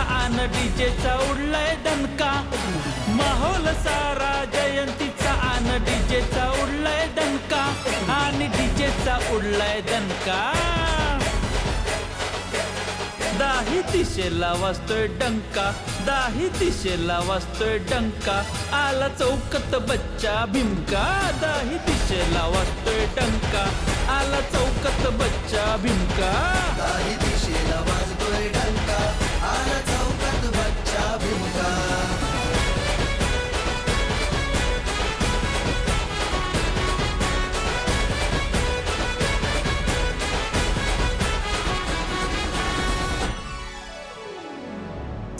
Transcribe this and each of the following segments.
आन डीजेचा उडलाय दणका. माहोल सारा जयंतीचा आन डीजेचा उडलाय दणका. आणि डीजेचा उडलाय दणका. दाही दिशेला वाजतोय डंका. दाही दिशेला वाजतोय डंका. आला चौकत बच्चा भिमका दाही दिशेला वाजतोय डंका. आला चौकत बच्चा भिमका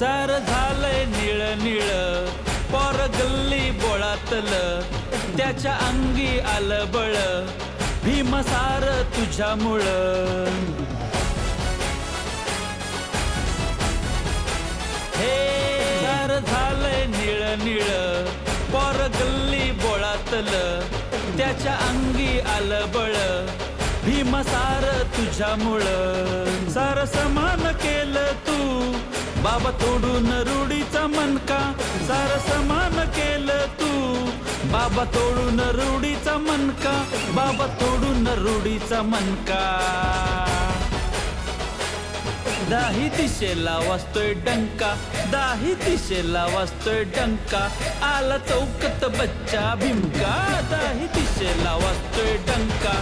चार झालंय निळ निळ पोर गल्ली बोळातलं त्याच्या अंगी आलं बळ भीमसार तुझ्यामुळं हे चार झालंय निळ निळ पोर गल्ली बोळातलं त्याच्या अंगी आलं बळ भीमसार तुझ्यामुळं सार समान केलं तू बाबा तोडून रूढीचा मनका सार समान केलं तू. बाबा तोडून रूढीचा मनका बाबा तोडून रूढीचा मनका. दाही दिशेला वाजतोय डंका दाही दिशेला वाजतोय डंका आला चौकत बच्चा भिमका. दाही दिशेला वाजतोय डंका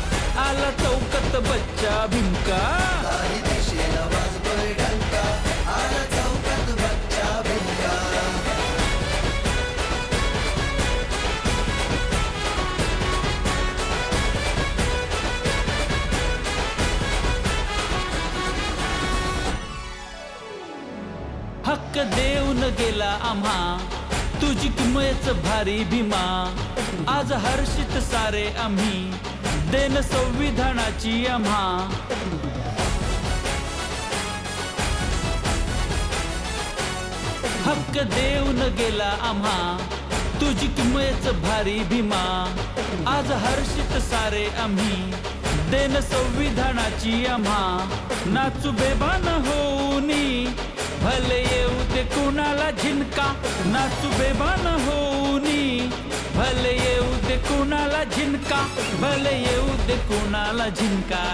आला चौकत बच्चा भिमका. हक्क देऊन गेला आम्हा. तुझी किमयच भारी भीमा. आज हर्षित सारे आम्ही. देन संविधानाची आम्हा. हक्क देऊन गेला आम्हा. तुझी किमयच भारी भीमा. आज हर्षित सारे आम्ही. देन संविधानाची आम्हा. नाचू बेभान ना नाचू बेभान होनी भले येऊ दे कोणाला झिनका भले येऊ दे कोणाला झिनका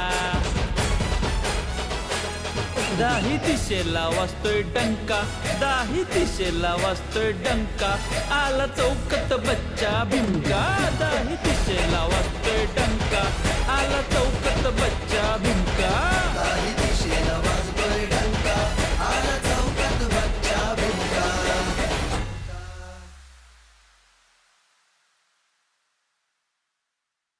दाही दिशेला वाजतोय डंका दाही दिशेला वाजतोय डंका. आला चौकत बच्चा भिंका दाही दिशेला वाजतोय डंका. आला चौकत